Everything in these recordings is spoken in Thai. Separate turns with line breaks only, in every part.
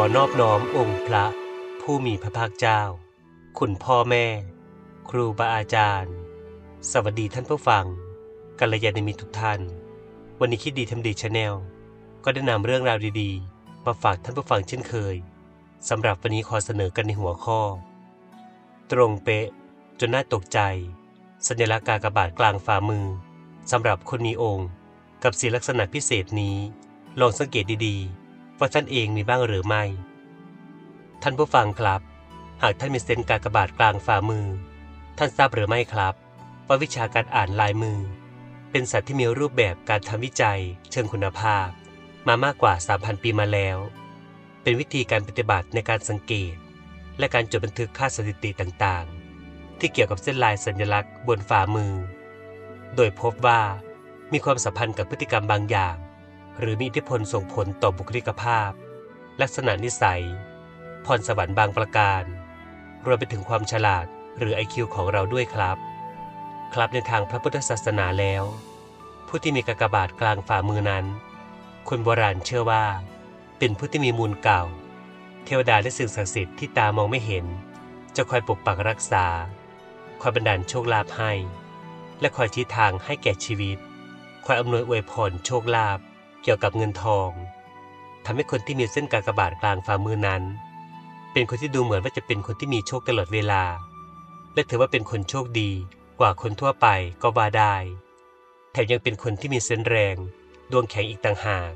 อนอบน้อมองค์พระ ผู้มีพระภาคเจ้า คุณพ่อแม่ ครูบาอาจารย์ สวัสดีท่านผู้ฟังกัลยาณมิตรทุกท่าน วันนี้คิดดีทำดีชาแนลก็ได้นำเรื่องราวดีๆ มาฝากท่านผู้ฟังเช่นเคยสำหรับวันนี้ขอเสนอกันในหัวข้อ ตรงเป๊ะ จนน่าตกใจ สัญลักษณ์กากบาทกลางฝ่ามือสำหรับคนมีองค์ กับสีลักษณะพิเศษนี้ ลองสังเกตดีๆ ว่าท่านเองมีบ้างหรือไม่ ท่านผู้ฟังครับ หากท่านมีเซนส์กากบาทกลางฝ่ามือ ท่านทราบหรือไม่ครับ ว่าวิชาการอ่านลายมือ เป็นสัตว์ที่มีรูปแบบการทำวิจัย เชิงคุณภาพ มามากกว่า 3,000 ปีมาแล้ว เป็นวิธีการปฏิบัติในการสังเกต และการจดบันทึกค่าสถิติต่างๆ ที่เกี่ยวกับเส้นลายสัญลักษณ์บนฝ่ามือ โดยพบว่ามีความสัมพันธ์กับพฤติกรรมบางอย่าง หรือมีอิทธิพลส่งผลต่อบุคลิกภาพ ลักษณะนิสัย พรสวรรค์บางประการ รวมไปถึงความฉลาดหรือ IQ ของเราด้วยครับ ครับในทางพระพุทธศาสนาแล้ว ผู้ที่มีกากบาทกลางฝ่ามือนั้น คนโบราณเชื่อว่า เป็นผู้ที่มีมูลเก่า เทวดาและสิ่งศักดิ์สิทธิ์ที่ตามองไม่เห็น จะคอยปกปักรักษา คอยบันดาลโชคลาภให้ และคอยชี้ทางให้แก่ชีวิตคอยอำนวยอวยพรโชคลาภ เกี่ยวกับเงินทองทำให้คนที่มีเส้นกากบาทกลางฝ่ามือนั้น เป็นคนที่ดูเหมือนว่าจะเป็นคนที่มีโชคตลอดเวลา และถือว่าเป็นคนโชคดีกว่าคนทั่วไปก็ว่าได้ แถมยังเป็นคนที่มีเส้นแรง ดวงแข็งอีกต่างหาก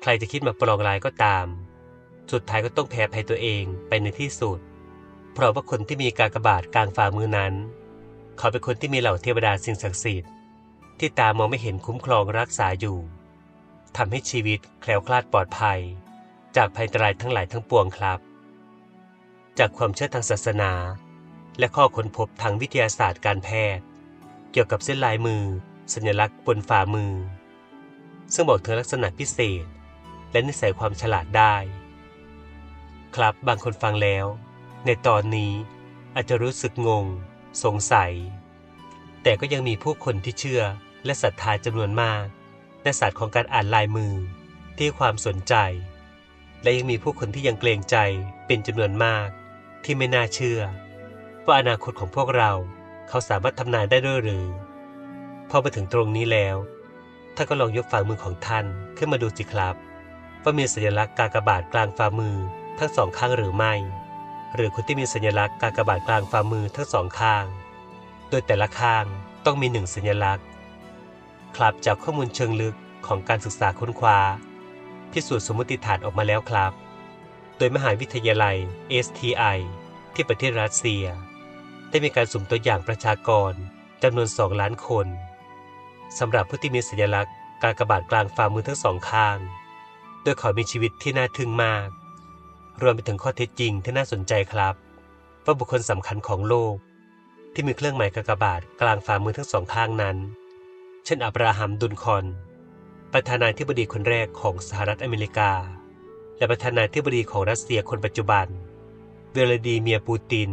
ใครจะคิดมาปลองลายก็ตาม สุดท้ายก็ต้องแพ้ภัยตัวเองไปในที่สุด เพราะว่าคนที่มีกากบาทกลางฝ่ามือนั้น เขาเป็นคนที่มีเหล่าเทวดาสิ่งศักดิ์สิทธิ์ที่ตามองไม่เห็นคุ้มครองรักษาอยู่ ทำให้ชีวิตแคล้วคลาดปลอดภัย จากภัยอันตรายทั้งหลายทั้งปวงครับ จากความเชื่อทางศาสนา และข้อค้นพบทางวิทยาศาสตร์การแพทย์ เกี่ยวกับเส้นลายมือ สัญลักษณ์บนฝ่ามือ ซึ่งบอกถึงลักษณะพิเศษ และนิสัยความฉลาดได้ ครับบางคนฟังแล้ว ในตอนนี้อาจจะรู้สึกงง สงสัย แต่ก็ยังมีผู้คนที่เชื่อและศรัทธาจำนวนมาก ในศาสตร์ของการอ่านลายมือที่ความสนใจ และยังมีผู้คนที่ยังเกรงใจเป็นจำนวนมากที่ไม่น่าเชื่อ ว่าอนาคตของพวกเราเขาสามารถทำนายได้ด้วยหรือ พอมาถึงตรงนี้แล้วท่านก็ลองยกฝ่ามือของท่านขึ้นมาดูสิครับ ว่ามีสัญลักษณ์กากบาทกลางฝ่ามือทั้งสองข้างหรือไม่ หรือคนที่มีสัญลักษณ์กากบาทกลางฝ่ามือทั้งสองข้าง โดยแต่ละข้างต้องมีหนึ่งสัญลักษณ์ ครับจากข้อมูลเชิงลึกของการศึกษาค้นคว้า พิสูจน์สมมติฐานออกมาแล้วครับ โดยมหาวิทยาลัย STI ที่ประเทศรัสเซีย ได้มีการสุ่มตัวอย่างประชากรจำนวน 2 ล้านคนสำหรับผู้ที่มีสัญลักษณ์กากระบาทกลางฝ่ามือทั้งสองข้าง โดยเขามีชีวิตที่น่าทึ่งมาก รวมไปถึงข้อเท็จจริงที่น่าสนใจครับ ว่าบุคคลสำคัญของโลก ที่มีเครื่องหมายกากบาทกลางฝ่ามือทั้งสองข้างนั้น เช่นอับราฮัมดุลคอน ประธานาธิบดีคนแรกของสหรัฐอเมริกา และประธานาธิบดีของรัสเซียคนปัจจุบัน เวลาดีเมียปูติน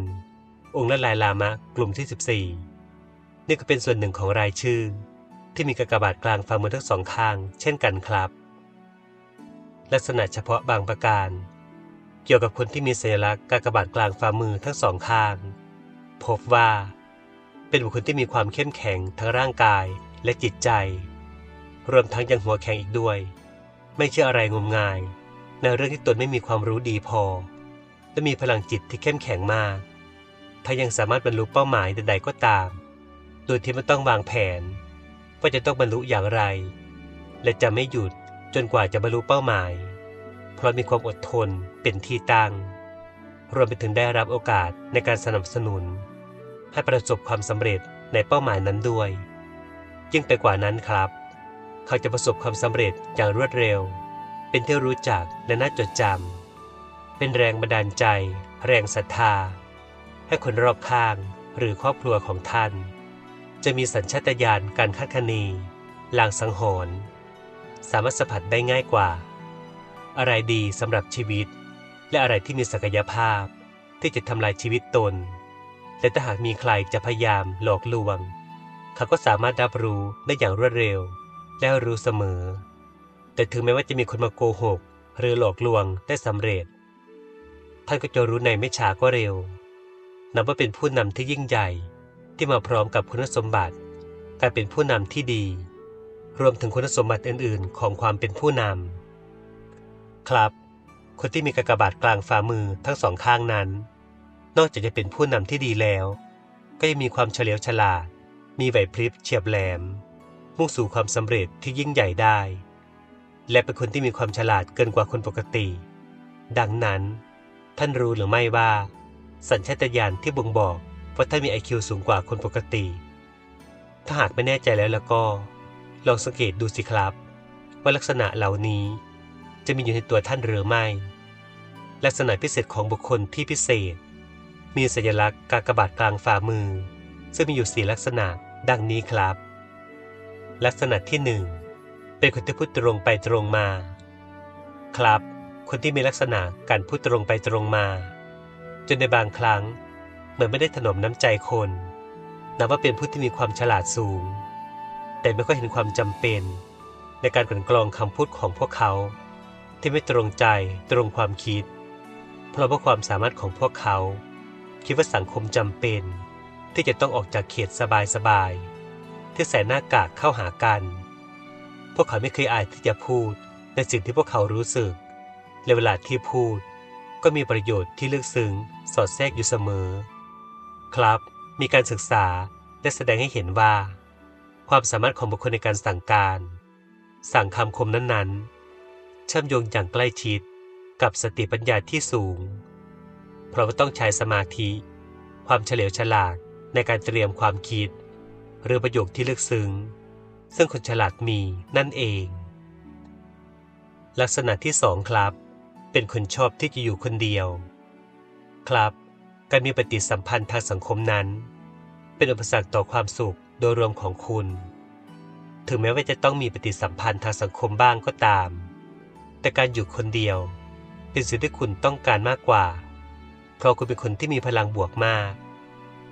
องค์ละลายลามะกลุ่มที่ 14 นี่ก็เป็นส่วนหนึ่งของรายชื่อ ที่มีกากบาทกลางฝ่ามือทั้งสองข้าง เช่นกันครับ ลักษณะเฉพาะบางประการ เกี่ยวกับคนที่มีสัญลักษณ์กากบาทกลางฝ่ามือทั้งสองข้าง พบว่าเป็นบุคคลที่มีความเข้มแข็งทั้งร่างกาย และจิตใจ รวมทั้งยังหัวแข็งอีกด้วย ไม่เชื่ออะไรงมงาย ในเรื่องที่ตนไม่มีความรู้ดีพอ และมีพลังจิตที่เข้มแข็งมากถ้ายังสามารถบรรลุเป้าหมายใดๆก็ตาม โดยที่ไม่ต้องวางแผน ว่าจะต้องบรรลุอย่างไร และจะไม่หยุดจนกว่าจะบรรลุเป้าหมาย เพราะมีความอดทนเป็นที่ตั้ง รวมไปถึงได้รับโอกาสในการสนับสนุน ให้ประสบความสำเร็จในเป้าหมายนั้นด้วย ยิ่งไปกว่านั้นครับ เขาจะประสบความสำเร็จอย่างรวดเร็ว เป็นที่รู้จักและน่าจดจำเป็นแรงบันดาลใจ แรงศรัทธา ให้คนรอบข้างหรือครอบครัวของท่าน จะมีสัญชาตญาณการคาดคะเนลางสังหรณ์สามารถสัมผัสได้ง่ายกว่า อะไรดีสำหรับชีวิต และอะไรที่มีศักยภาพที่จะทำลายชีวิตตน และถ้าหากมีใครจะพยายามหลอกลวง เขาก็สามารถรับรู้ได้อย่างรวดเร็ว และรู้เสมอ แต่ถึงแม้ว่าจะมีคนมาโกหก หรือหลอกลวงได้สำเร็จ ท่านก็จะรู้ในไม่ช้าก็เร็ว นับว่าเป็นผู้นำที่ยิ่งใหญ่ที่มาพร้อมกับคุณสมบัติ การเป็นผู้นำที่ดี รวมถึงคุณสมบัติอื่น ๆ ของความเป็นผู้นำครับ คนที่มีกากบาทกลางฝ่ามือทั้งสองข้างนั้น นอกจากจะเป็นผู้นำที่ดีแล้ว ก็ยังมีความเฉลียวฉลาด มีไหวพริบเฉียบแหลม มุ่งสู่ความสำเร็จที่ยิ่งใหญ่ได้ และเป็นคนที่มีความฉลาดเกินกว่าคนปกติ ดังนั้น ท่านรู้หรือไม่ว่า สัญชาตญาณที่บ่งบอกว่าท่านมี IQ สูงกว่าคนปกติ ถ้าหากไม่แน่ใจแล้วแล้วก็ ลองสังเกตดูสิครับ ว่าลักษณะเหล่านี้จะมีอยู่ในตัวท่านหรือไม่ ลักษณะพิเศษของบุคคลที่พิเศษ มีสัญลักษณ์กากบาทกลางฝ่ามือ ซึ่งมีอยู่สี่ลักษณะดังนี้ครับ ลักษณะที่หนึ่งเป็นคนที่พูดตรงไปตรงมา ครับ คนที่มีลักษณะการพูดตรงไปตรงมา จนในบางครั้งเหมือนไม่ได้ถนอมน้ำใจคนนับว่าเป็นผู้ที่มีความฉลาดสูง แต่ไม่ค่อยเห็นความจำเป็น ในการกลั่นกรองคำพูดของพวกเขา ที่ไม่ตรงใจตรงความคิด เพราะว่าความสามารถของพวกเขา คิดว่าสังคมจำเป็น ที่จะต้องออกจากเขตสบายๆที่ใส่หน้ากากเข้าหากัน พวกเขาไม่เคยอายที่จะพูดในสิ่งที่พวกเขารู้สึกและเวลาที่พูด ก็มีประโยชน์ที่ลึกซึ้งสอดแทรกอยู่เสมอ ครับ มีการศึกษาได้แสดงให้เห็นว่า ความสามารถของบุคคลในการสั่งการ สั่งคำคมนั้นๆเชื่อมโยงอย่างใกล้ชิดกับสติปัญญาที่สูง เพราะว่าต้องใช้สมาธิ ความเฉลียวฉลาด ในการเตรียมความคิด หรือประโยคที่ลึกซึ้ง ซึ่งคนฉลาดมีนั่นเอง ลักษณะที่สองครับ เป็นคนชอบที่จะอยู่คนเดียว ครับ การมีปฏิสัมพันธ์ทางสังคมนั้น เป็นอุปสรรคต่อความสุขโดยรวมของคุณ ถึงแม้ว่าจะต้องมีปฏิสัมพันธ์ทางสังคมบ้างก็ตาม แต่การอยู่คนเดียว เป็นสิ่งที่คุณต้องการมากกว่า เพราะคุณเป็นคนที่มีพลังบวกมาก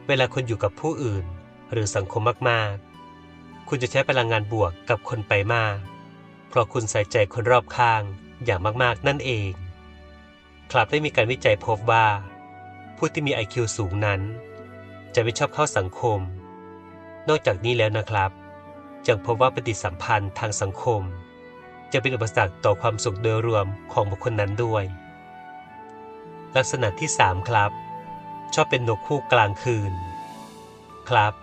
เวลาคุณอยู่กับผู้อื่น หรือสังคมมากๆ คุณจะใช้พลังงานบวกกับคนไปมาก เพราะคุณใส่ใจคนรอบข้างอย่างมากๆ นั่นเองครับได้มีการวิจัยพบว่า ผู้ที่มี IQ สูงนั้น จะไม่ชอบเข้าสังคม นอกจากนี้แล้วนะครับยังพบว่าปฏิสัมพันธ์ทางสังคม จะเป็นอุปสรรคต่อความสุขโดยรวมของบุคคลนั้นด้วย ลักษณะที่ 3 ครับ ชอบเป็นนกคู่กลางคืน ครับ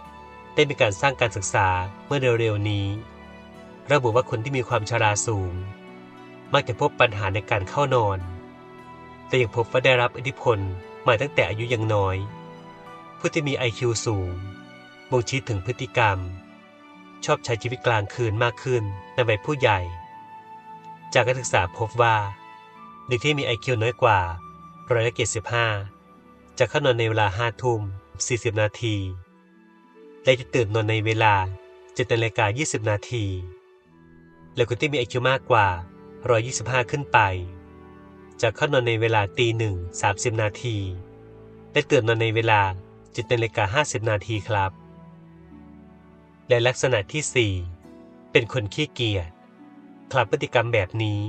ได้มีการสร้างการศึกษาเมื่อเร็วๆนี้ ระบุว่าคนที่มีความชราสูง มักจะพบปัญหาในการเข้านอน แต่ยังพบว่าได้รับอิทธิพลมาตั้งแต่อายุยังน้อย ผู้ที่มี IQ สูง บ่งชี้ถึงพฤติกรรม ชอบใช้ชีวิตกลางคืนมากขึ้นในวัยผู้ใหญ่ จากการศึกษาพบว่าเด็กที่มี IQ น้อยกว่าร้อยละเจ็ดสิบห้า จะเข้านอนในเวลาห้าทุ่มสี่สิบนาที และจะตื่นนอนในเวลาเจ็ดนาฬิกายี่สิบนาที และคนที่มี IQ มากกว่าร้อยยี่สิบห้าขึ้นไป จะเข้านอนในเวลาตีหนึ่งสามสิบนาที และตื่นนอนในเวลาเจ็ดนาฬิกาห้าสิบนาทีครับ และลักษณะที่4เป็นคนขี้เกียจคลับพฤติกรรมแบบนี้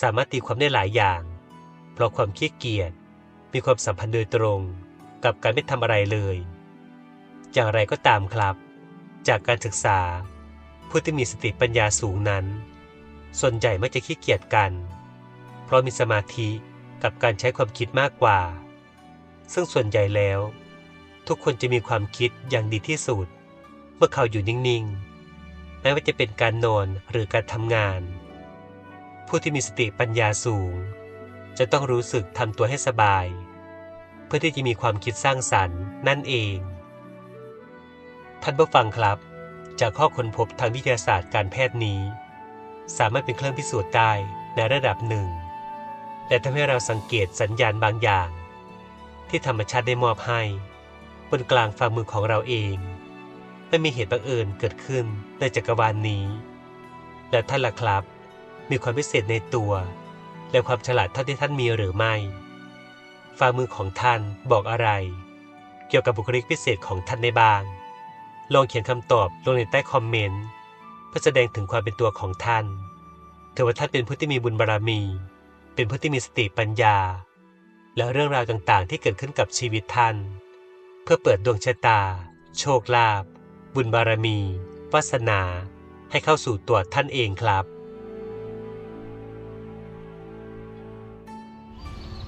สามารถตีความได้หลายอย่าง เพราะความขี้เกียจ มีความสัมพันธ์โดยตรงกับการไม่ทำอะไรเลย อย่างไรก็ตามครับ จากการศึกษา ผู้ที่มีสติปัญญาสูงนั้น ส่วนใหญ่ไม่จะขี้เกียจกัน เพราะมีสมาธิกับการใช้ความคิดมากกว่า ซึ่งส่วนใหญ่แล้ว ทุกคนจะมีความคิดอย่างดีที่สุด เมื่อเขาอยู่นิ่งๆแม้ว่าจะเป็นการนอนหรือการทำงาน ผู้ที่มีสติปัญญาสูง จะต้องรู้สึกทำตัวให้สบาย เพื่อที่จะมีความคิดสร้างสรรค์นั่นเอง ท่านผู้ฟังครับ จากข้อค้นพบทางวิทยาศาสตร์การแพทย์นี้ สามารถเป็นเครื่องพิสูจน์ได้ในระดับหนึ่ง และทำให้เราสังเกตสัญญาณบางอย่าง ที่ธรรมชาติได้มอบให้ บนกลางฝ่ามือของเราเอง ไม่มีเหตุบังเอิญเกิดขึ้นในจักรวาลนนี้ และท่านล่ะครับ มีความพิเศษในตัว และความฉลาดเท่าที่ท่านมีหรือไม่ ฝ่ามือของท่านบอกอะไร เกี่ยวกับบุคลิกพิเศษของท่านในบาง ลองเขียนคำตอบลงในใต้คอมเมนต์เพื่อแสดงถึงความเป็นตัวของท่านถือว่าท่านเป็นผู้ที่มีบุญบารมี เป็นผู้ที่มีสติปัญญา และเรื่องราวต่างๆ ที่เกิดขึ้นกับชีวิตท่าน เพื่อเปิดดวงชะตา โชคลาภบุญบารมีวาสนา ให้เข้าสู่ตัวท่านเองครับ